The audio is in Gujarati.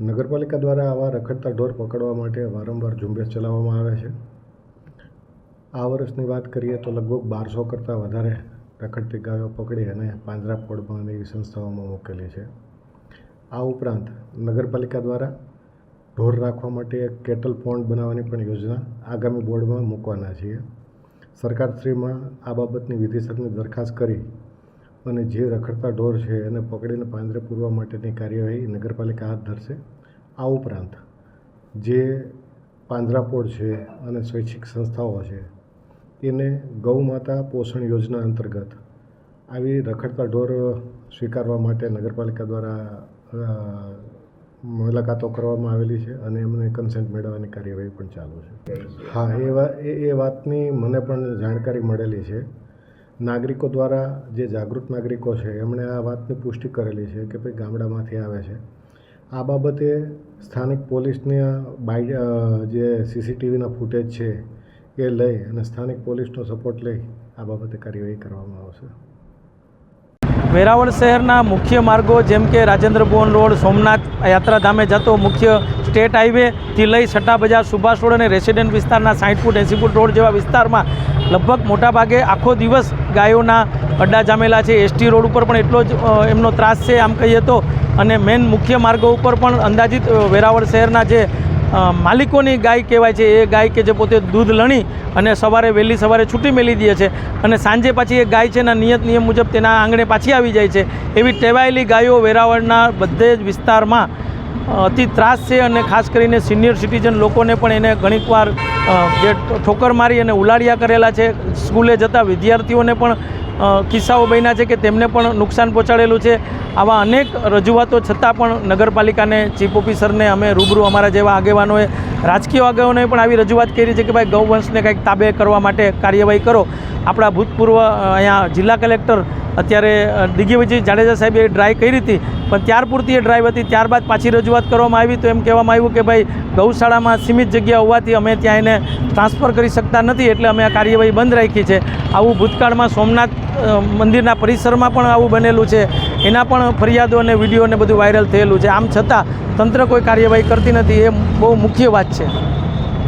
નગરપાલિકા દ્વારા આવા રખડતા ઢોર પકડવા માટે વારંવાર ઝુંબેશ ચલાવવામાં આવે છે. આ વર્ષની વાત કરીએ તો લગભગ બારસો કરતાં વધારે રખડતી ગાયો પકડી અને પાંજરાપોળમાં અને એવી સંસ્થાઓમાં મૂકેલી છે. આ ઉપરાંત નગરપાલિકા દ્વારા ઢોર રાખવા માટે એક કેટલ પોન્ડ બનાવવાની પણ યોજના આગામી બોર્ડમાં મૂકવાના છીએ. સરકારશ્રીમાં આ બાબતની વિધિસરની દરખાસ્ત કરી અને જે રખડતા ઢોર છે એને પકડીને પાંજરે પૂરવા માટેની કાર્યવાહી નગરપાલિકા હાથ ધરશે. આ ઉપરાંત જે પાંજરાપોળ છે અને સ્વૈચ્છિક સંસ્થાઓ છે, એને ગૌમાતા પોષણ યોજના અંતર્ગત આવી રખડતા ઢોર સ્વીકારવા માટે નગરપાલિકા દ્વારા મુલાકાતો કરવામાં આવેલી છે અને એમને કન્સેન્ટ મેળવવાની કાર્યવાહી પણ ચાલુ છે. હા એ એ વાતની મને પણ જાણકારી મળેલી છે. નાગરિકો દ્વારા જે જાગૃત નાગરિકો છે, એમણે આ વાતની પુષ્ટિ કરેલી છે કે ભાઈ ગામડામાંથી આવે છે. આ બાબતે સ્થાનિક પોલીસને બાય જે સીસીટીવીના ફૂટેજ છે એ લઈ અને સ્થાનિક પોલીસનો સપોર્ટ લઈ આ બાબતે કાર્યવાહી કરવામાં આવશે. વેરાવળ શહેરના મુખ્ય માર્ગો જેમ કે રાજેન્દ્ર ભુવન રોડ, સોમનાથ યાત્રાધામે જતો મુખ્ય સ્ટેટ હાઈવેથી લઈ સટ્ટા બજાર સુભાષ રોડ અને રેસિડેન્ટ વિસ્તારના સાઠ ફૂટ એંસી ફૂટ રોડ જેવા વિસ્તારમાં લગભગ મોટાભાગે આખો દિવસ ગાયોના અડ્ડા જામેલા છે. એસટી રોડ ઉપર પણ એટલો જ એમનો ત્રાસ છે આમ કહીએ તો. અને મેન મુખ્ય માર્ગો ઉપર પણ અંદાજિત વેરાવળ શહેરના જે માલિકોની ગાય કહેવાય છે, એ ગાય કે જે પોતે દૂધ લણી અને સવારે વહેલી સવારે છૂટી મેલી દે છે અને સાંજે પાછી એ ગાય છે એના નિયત નિયમ મુજબ તેના આંગણે પાછી આવી જાય છે. એવી ટેવાયેલી ગાયો વેરાવળના બધે જ વિસ્તારમાં અતિ ત્રાસ છે અને ખાસ કરીને સિનિયર સિટીઝન લોકોને પણ એને ઘણીકવાર જે ઠોકર મારી અને ઉલાડિયા કરેલા છે, સ્કૂલે જતા વિદ્યાર્થીઓને પણ કિસ્સાઓ બન્યા છે કે તેમને પણ નુકસાન પહોંચાડેલું છે. આવા અનેક રજૂઆતો છતાં પણ નગરપાલિકાને ચીફ ઓફિસરને અમે રૂબરૂ અમારા જેવા આગેવાનોએ, રાજકીય આગેવાનોએ પણ આવી રજૂઆત કરી છે કે ભાઈ ગૌવંશને કંઈક તાબે કરવા માટે કાર્યવાહી કરો. આપણા ભૂતપૂર્વ અહીંયા જિલ્લા કલેક્ટર અત્યારે દિગ્વિજય જાડેજા સાહેબે ડ્રાય કરી હતી, પણ ત્યાર પૂરતી એ ડ્રાઈવ હતી. ત્યારબાદ પાછી રજૂઆત કરવામાં આવી તો એમ કહેવામાં આવ્યું કે ભાઈ, ગૌશાળામાં સીમિત જગ્યા હોવાથી અમે ત્યાં એને ટ્રાન્સફર કરી શકતા નથી, એટલે અમે આ કાર્યવાહી બંધ રાખી છે. આવું ભૂતકાળમાં સોમનાથ મંદિરના પરિસરમાં પણ આવું બનેલું છે. એના પણ ફરિયાદો અને વીડિયો અને બધું વાયરલ થયેલું છે. આમ છતાં તંત્ર કોઈ કાર્યવાહી કરતી નથી, એ બહુ મુખ્ય વાત છે.